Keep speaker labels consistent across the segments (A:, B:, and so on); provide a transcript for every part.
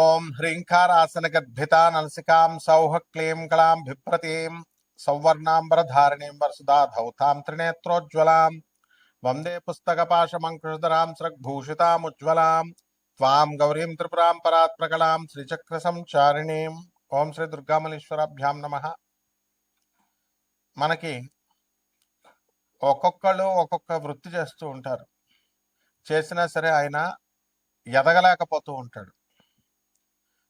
A: ఓం హ్రీంకారాసనగద్భితా నలసికాం సౌహ క్లీం కళాం బిభ్రతీం సౌవర్ణాంబరధారిణీం వరసుదా ధౌతాం త్రినేత్రోజ్వలాం. వందే పుస్తకపాశమంకుశధరాం సృగ్భూషితాముజ్వలాం త్వాం గౌరీం త్రిపురాం పరాత్మకళాం శ్రీచక్ర సంచారిణీం. ఓం శ్రీ దుర్గామలేశ్వరాభ్యాం నమ. మనకి ఒక్కొక్కళ్ళు ఒక్కొక్క వృత్తి చేస్తూ ఉంటారు. చేసినా సరే ఆయన ఎదగలేకపోతూ ఉంటాడు.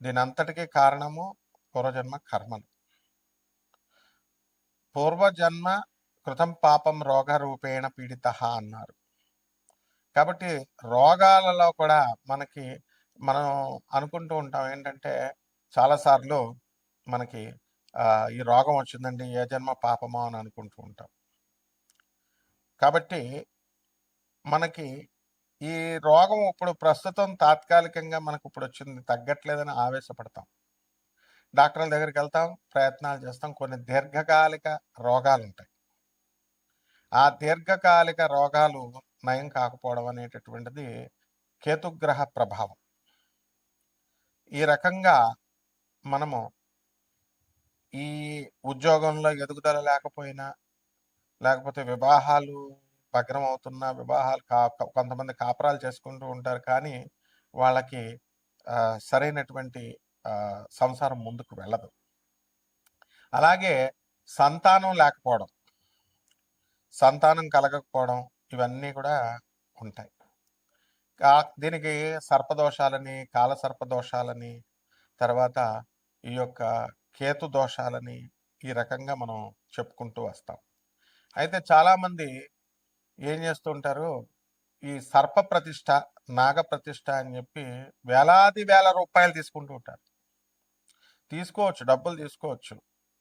A: దీని అంతటికీ కారణము పూర్వజన్మ కర్మలు. పూర్వజన్మ కృతం పాపం రోగ రూపేణ పీడిత అన్నారు. కాబట్టి రోగాలలో కూడా మనకి మనం అనుకుంటూ ఉంటాం ఏంటంటే చాలాసార్లు మనకి ఈ రోగం వచ్చిందండి ఏ జన్మ పాపమో అని అనుకుంటూ ఉంటాం. కాబట్టి మనకి ఈ రోగం ఇప్పుడు ప్రస్తుతం తాత్కాలికంగా మనకు ఇప్పుడు వచ్చింది తగ్గట్లేదని ఆవేశపడతాం. డాక్టర్ల దగ్గరికి వెళ్తాం ప్రయత్నాలు చేస్తాం. కొన్ని దీర్ఘకాలిక రోగాలు ఉంటాయి ఆ దీర్ఘకాలిక రోగాలు నయం కాకపోవడం అనేటటువంటిది కేతుగ్రహ ప్రభావం. ఈ రకంగా మనము ఈ ఉద్యోగంలో ఎదుగుదల లేకపోయినా లేకపోతే వివాహాలు పగ్రం అవుతున్న వివాహాలు కా కొంతమంది కాపురాలు చేసుకుంటూ ఉంటారు కానీ వాళ్ళకి సరైనటువంటి సంసారం ముందుకు వెళ్ళదు. అలాగే సంతానం లేకపోవడం సంతానం కలగకపోవడం ఇవన్నీ కూడా ఉంటాయి. కా- దీనికి సర్పదోషాలని కాల సర్పదోషాలని తర్వాత ఈ యొక్క కేతు దోషాలని ఈ రకంగా మనం చెప్పుకుంటూ వస్తాం. అయితే చాలామంది ఏం చేస్తుంటారు? ఈ సర్ప ప్రతిష్ట నాగ ప్రతిష్ట అని చెప్పి వేలాది వేల రూపాయలు తీసుకుంటూ ఉంటారు. తీసుకోవచ్చు డబ్బులు తీసుకోవచ్చు.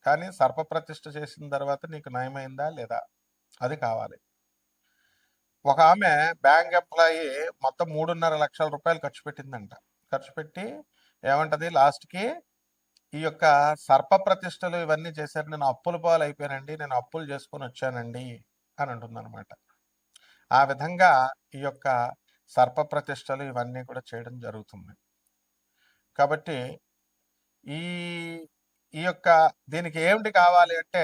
A: కానీ సర్ప ప్రతిష్ట చేసిన తర్వాత నీకు నయమైందా లేదా? అది కావాలి. ఒక ఆమె బ్యాంక్ ఎంప్లాయీ మొత్తం మూడున్నర లక్షల రూపాయలు ఖర్చు పెట్టిందంట. ఖర్చు పెట్టి ఏమంటది? లాస్ట్కి ఈ యొక్క సర్ప ప్రతిష్టలు ఇవన్నీ చేశారు. నేను అప్పుల పాలు అయిపోయానండి నేను అప్పులు చేసుకొని వచ్చానండి అని అంటుందన్నమాట. ఆ విధంగా ఈ యొక్క సర్ప ప్రతిష్టలు ఇవన్నీ కూడా చేయడం జరుగుతుంది. కాబట్టి ఈ ఈ యొక్క దీనికి ఏమిటి కావాలి అంటే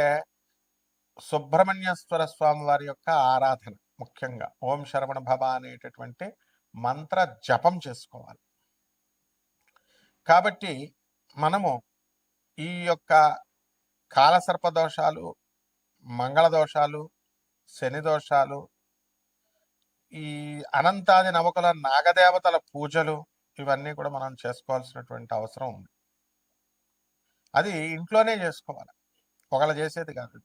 A: సుబ్రహ్మణ్యేశ్వర స్వామి వారి యొక్క ఆరాధన ముఖ్యంగా. ఓం శరవణ భవ అనేటటువంటి మంత్ర జపం చేసుకోవాలి. కాబట్టి మనము ఈ యొక్క కాలసర్ప దోషాలు మంగళ దోషాలు శని దోషాలు ఈ అనంతాది నవకుల నాగదేవతల పూజలు ఇవన్నీ కూడా మనం చేసుకోవాల్సినటువంటి అవసరం ఉంది. అది ఇంట్లోనే చేసుకోవాలి. ఒకళ్ళు చేసేది కాదు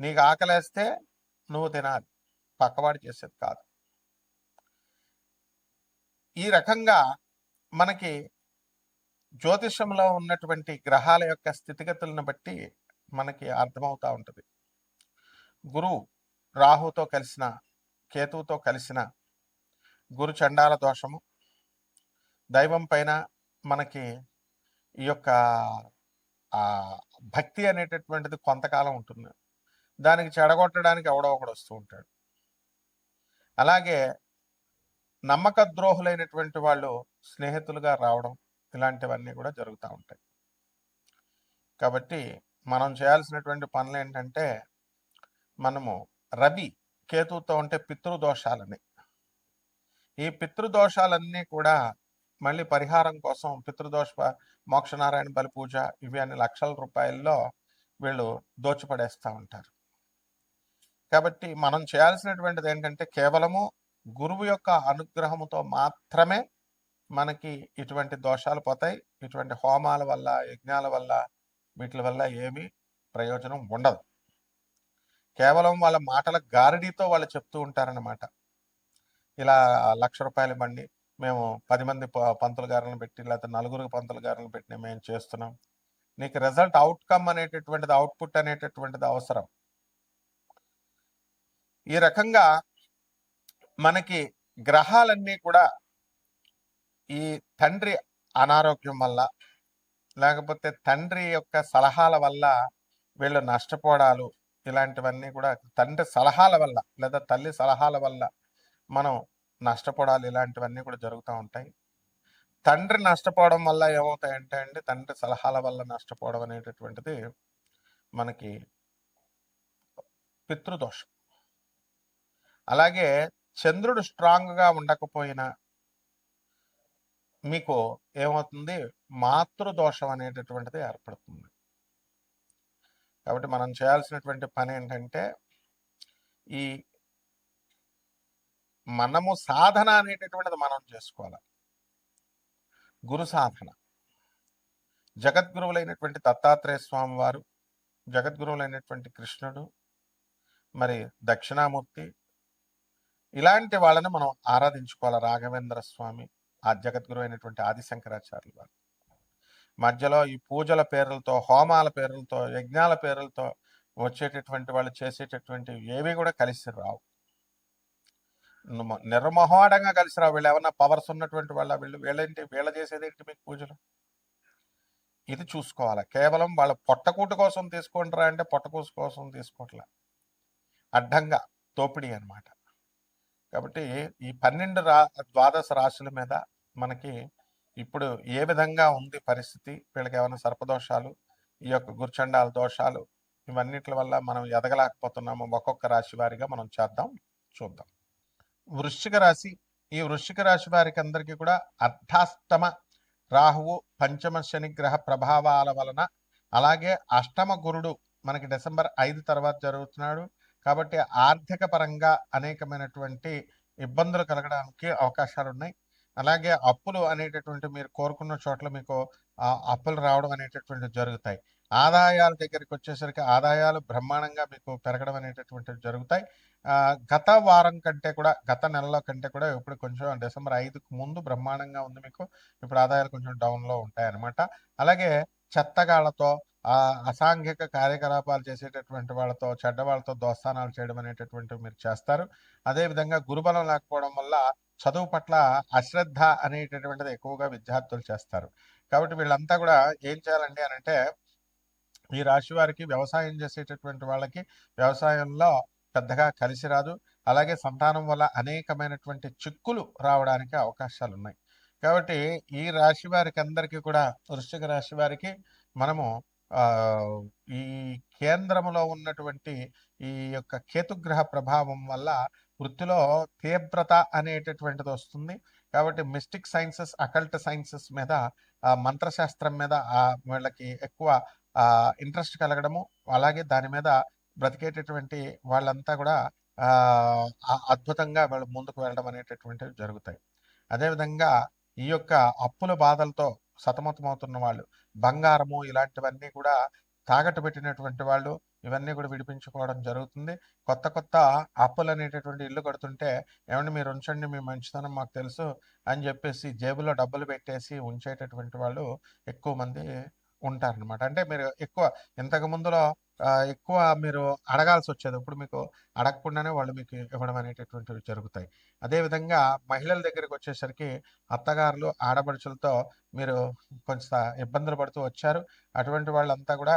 A: నీకు ఆకలేస్తే నువ్వు తినాలి. పక్కవాడు చేసేది కాదు. ఈ రకంగా మనకి జ్యోతిషంలో ఉన్నటువంటి గ్రహాల యొక్క స్థితిగతులను బట్టి మనకి అర్థమవుతా ఉంటుంది. గురువు రాహుతో కలిసిన కేతువుతో కలిసిన గురు చండాల దోషము దైవం పైన మనకి ఈ యొక్క భక్తి అనేటటువంటిది కొంతకాలం ఉంటుంది. దానికి చెడగొట్టడానికి ఎవడో ఒకడు వస్తూ ఉంటాడు. అలాగే నమ్మక ద్రోహులైనటువంటి వాళ్ళు స్నేహితులుగా రావడం ఇలాంటివన్నీ కూడా జరుగుతూ ఉంటాయి. కాబట్టి మనం చేయాల్సినటువంటి పనులు ఏంటంటే మనము రవి కేతువుతో ఉంటే పితృదోషాలని. ఈ పితృదోషాలన్నీ కూడా మళ్ళీ పరిహారం కోసం పితృదోష మోక్షనారాయణ బలి పూజ ఇవి అన్ని లక్షల రూపాయల్లో వీళ్ళు దోచిపడేస్తూ ఉంటారు. కాబట్టి మనం చేయాల్సినటువంటిది ఏంటంటే కేవలము గురువు యొక్క అనుగ్రహముతో మాత్రమే మనకి ఇటువంటి దోషాలు పోతాయి. ఇటువంటి హోమాల వల్ల యజ్ఞాల వల్ల వీటి వల్ల ఏమీ ప్రయోజనం ఉండదు. కేవలం వాళ్ళ మాటల గారడీతో వాళ్ళు చెప్తూ ఉంటారన్నమాట. ఇలా లక్ష రూపాయలు ఇవ్వండి మేము పది మంది ప- పంతుల గారులను పెట్టి లేకపోతే నలుగురు పంతుల గారులను పెట్టి మేము చేస్తున్నాం. నీకు రిజల్ట్ అవుట్కమ్ అనేటటువంటిది అవుట్పుట్ అనేటటువంటిది అవసరం. ఈ రకంగా మనకి గ్రహాలన్నీ కూడా ఈ తండ్రి అనారోగ్యం వల్ల లేకపోతే తండ్రి యొక్క సలహాల వల్ల వీళ్ళు నష్టపోవడాలు ఇలాంటివన్నీ కూడా తండ్రి సలహాల వల్ల లేదా తల్లి సలహాల వల్ల మనం నష్టపోవడాలు ఇలాంటివన్నీ కూడా జరుగుతూ ఉంటాయి. తండ్రి నష్టపోవడం వల్ల ఏమవుతాయంటే అండి తండ్రి సలహాల వల్ల నష్టపోవడం అనేటటువంటిది మనకి పితృదోషం. అలాగే చంద్రుడు స్ట్రాంగ్గా ఉండకపోయినా మీకు ఏమవుతుంది? మాతృదోషం అనేటటువంటిది ఏర్పడుతుంది. కాబట్టి మనం చేయాల్సినటువంటి పని ఏంటంటే ఈ మనము సాధన అనేటటువంటిది మనం చేసుకోవాలి. గురు సాధన. జగద్గురువులైనటువంటి దత్తాత్రేయ స్వామి వారు జగద్గురువులైనటువంటి కృష్ణుడు మరి దక్షిణామూర్తి ఇలాంటి వాళ్ళని మనం ఆరాధించుకోవాలి. రాఘవేంద్ర స్వామి ఆ జగద్గురు అయినటువంటి ఆదిశంకరాచార్యులు వారు. మధ్యలో ఈ పూజల పేర్లతో హోమాల పేర్లతో యజ్ఞాల పేర్లతో వచ్చేటటువంటి వాళ్ళు చేసేటటువంటి ఏవి కూడా కలిసి రావు. నుమ- కలిసి రావు. వీళ్ళు ఏమన్నా పవర్స్ ఉన్నటువంటి వాళ్ళ వీళ్ళు వీళ్ళేంటి? వీళ్ళ చేసేదేంటి మీకు పూజలు? ఇది చూసుకోవాలి. కేవలం వాళ్ళ పొట్టకూట కోసం తీసుకుంటారా అంటే పొట్టకూసు కోసం తీసుకోవట్లే అడ్డంగా దోపిడీ అనమాట కాబట్టి ఈ పన్నెండు రా ద్వాదశ రాశుల మీద మనకి ఇప్పుడు ఏ విధంగా ఉంది పరిస్థితి? వీళ్ళకి ఏమైనా సర్పదోషాలు ఈ యొక్క గుర్చండాల దోషాలు? ఇవన్నిటి వల్ల మనం ఎదగలేకపోతున్నాము ఒక్కొక్క రాశి వారిగా మనం చేద్దాం చూద్దాం. వృశ్చిక రాశి ఈ వృశ్చిక రాశి వారికి అందరికీ కూడా అర్ధాష్టమ రాహువు పంచమ శని గ్రహ ప్రభావాల వలన అలాగే అష్టమ గురుడు మనకి డిసెంబర్ ఐదు తర్వాత జరుగుతున్నాడు. కాబట్టి ఆర్థిక పరంగా అనేకమైనటువంటి ఇబ్బందులు కలగడానికి అవకాశాలు ఉన్నాయి అలాగే అప్పులు అనేటటువంటి మీరు కోరుకున్న చోట్ల మీకు అప్పులు రావడం అనేటటువంటివి జరుగుతాయి. ఆదాయాల దగ్గరికి వచ్చేసరికి ఆదాయాలు బ్రహ్మాండంగా మీకు పెరగడం అనేటటువంటివి జరుగుతాయి. గత వారం కంటే కూడా గత నెలలో కంటే కూడా ఇప్పుడు కొంచెం డిసెంబర్ ఐదుకు ముందు బ్రహ్మాండంగా ఉంది మీకు. ఇప్పుడు ఆదాయాలు కొంచెం డౌన్లో ఉంటాయి అనమాట అలాగే చెత్తగాళ్ళతో అసాంఘిక కార్యకలాపాలు చేసేటటువంటి వాళ్ళతో చెడ్డ వాళ్ళతో దోస్తానాలు చేయడం అనేటటువంటివి మీరు చేస్తారు. అదేవిధంగా గురుబలం లేకపోవడం వల్ల చదువు పట్ల అశ్రద్ధ అనేటటువంటిది ఎక్కువగా విద్యార్థులు చేస్తారు. కాబట్టి వీళ్ళంతా కూడా ఏం చేయాలండి అని అంటే ఈ రాశి వారికి వ్యవసాయం చేసేటటువంటి వాళ్ళకి వ్యవసాయంలో పెద్దగా కలిసి రాదు. అలాగే సంతానం వల్ల అనేకమైనటువంటి చిక్కులు రావడానికి అవకాశాలు ఉన్నాయి కాబట్టి ఈ రాశి వారికి అందరికీ కూడా వృశ్చిక రాశి వారికి మనము ఈ కేంద్రములో ఉన్నటువంటి ఈ యొక్క కేతుగ్రహ ప్రభావం వల్ల వృత్తిలో తీవ్రత అనేటటువంటిది వస్తుంది. కాబట్టి మిస్టిక్ సైన్సెస్ అకల్ట్ సైన్సెస్ మీద ఆ మంత్రశాస్త్రం మీద వీళ్ళకి ఎక్కువ ఇంట్రెస్ట్ కలగడము అలాగే దాని మీద బ్రతికేటటువంటి వాళ్ళంతా కూడా అద్భుతంగా వాళ్ళు ముందుకు వెళ్ళడం అనేటటువంటివి జరుగుతాయి. అదేవిధంగా ఈ యొక్క అప్పుల బాధలతో సతమతమవుతున్న వాళ్ళు బంగారము ఇలాంటివన్నీ కూడా తాకట్టు పెట్టినటువంటి వాళ్ళు ఇవన్నీ కూడా విడిపించుకోవడం జరుగుతుంది. కొత్త కొత్త అప్పులు అనేటటువంటి ఇల్లు కడుతుంటే ఏమంటే మీరు ఉంచండి మీ మంచితనం మాకు తెలుసు అని చెప్పేసి జేబులో డబ్బులు పెట్టేసి ఉంచేటటువంటి వాళ్ళు ఎక్కువ మంది ఉంటారనమాట అంటే మీరు ఎక్కువ ఇంతకు ముందులో ఎక్కువ మీరు అడగాల్సి వచ్చేది. ఇప్పుడు మీకు అడగకుండానే వాళ్ళు మీకు ఇవ్వడం అనేటటువంటివి జరుగుతాయి. అదేవిధంగా మహిళల దగ్గరికి వచ్చేసరికి అత్తగారులు ఆడపడుచులతో మీరు కొంచెం ఇబ్బందులు పడుతూ వచ్చారు. అటువంటి వాళ్ళంతా కూడా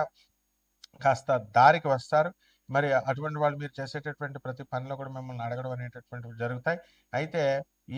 A: కాస్త దారికి వస్తారు. మరి అటువంటి వాళ్ళు మీరు చేసేటటువంటి ప్రతి పనిలో కూడా మిమ్మల్ని అడగడం అనేటటువంటివి జరుగుతాయి. అయితే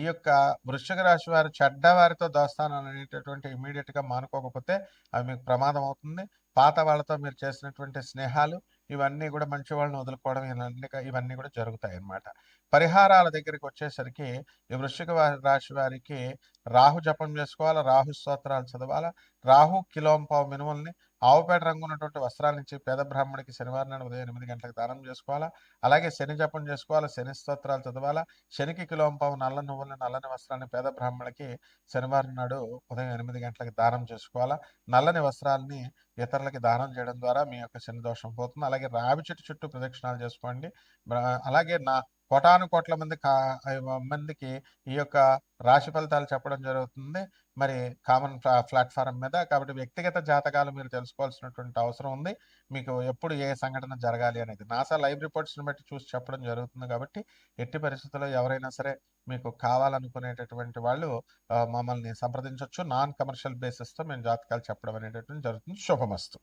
A: ఈ యొక్క వృశ్చిక రాశి వారు చెడ్డ వారితో దోస్తానం అనేటటువంటి ఇమీడియట్గా మానుకోకపోతే అవి మీకు ప్రమాదం అవుతుంది. పాత వాళ్ళతో మీరు చేసినటువంటి స్నేహాలు ఇవన్నీ కూడా మంచి వాళ్ళని వదులుకోవడం ఇవన్నీ ఇవన్నీ కూడా జరుగుతాయి అన్నమాట. పరిహారాల దగ్గరికి వచ్చేసరికి ఈ వృశ్చిక రాశి వారికి రాహు జపం చేసుకోవాలా? రాహు స్తోత్రాలు చదవాలా? రాహు కిలోంపావు మినుముల్ని ఆవుపేట రంగు ఉన్నటువంటి వస్త్రాల నుంచి పేద బ్రాహ్మణికి శనివారం నాడు ఉదయం ఎనిమిది గంటలకు దానం చేసుకోవాలా? అలాగే శని జపం చేసుకోవాలా? శని స్తోత్రాలు చదవాలా? శనికి కిలోంపావు నల్ల నువ్వులను నల్లని వస్త్రాన్ని పేద బ్రాహ్మణికి శనివారం నాడు ఉదయం ఎనిమిది గంటలకు దానం చేసుకోవాలా? నల్లని వస్త్రాలని ఇతరులకి దానం చేయడం ద్వారా మీ యొక్క శని దోషం పోతుంది. అలాగే రావి చెట్టు చుట్టూ ప్రదక్షిణాలు చేసుకోండి. అలాగే నా కోటాను కోట్ల మంది కా మందికి ఈ యొక్క రాశి ఫలితాలు చెప్పడం జరుగుతుంది. మరి కామన్ ప్లాట్ఫారం మీద కాబట్టి వ్యక్తిగత జాతకాలు మీరు తెలుసుకోవాల్సినటువంటి అవసరం ఉంది. మీకు ఎప్పుడు ఏ సంఘటన జరగాలి అనేది నాసా లైవ్ రిపోర్ట్స్ని బట్టి చూసి చెప్పడం జరుగుతుంది కాబట్టి ఎట్టి పరిస్థితుల్లో ఎవరైనా సరే మీకు కావాలనుకునేటటువంటి వాళ్ళు మమ్మల్ని సంప్రదించవచ్చు నాన్ కమర్షియల్ బేసిస్తో మేము జాతకాలు చెప్పడం అనేటటువంటి జరుగుతుంది. శుభమస్తు.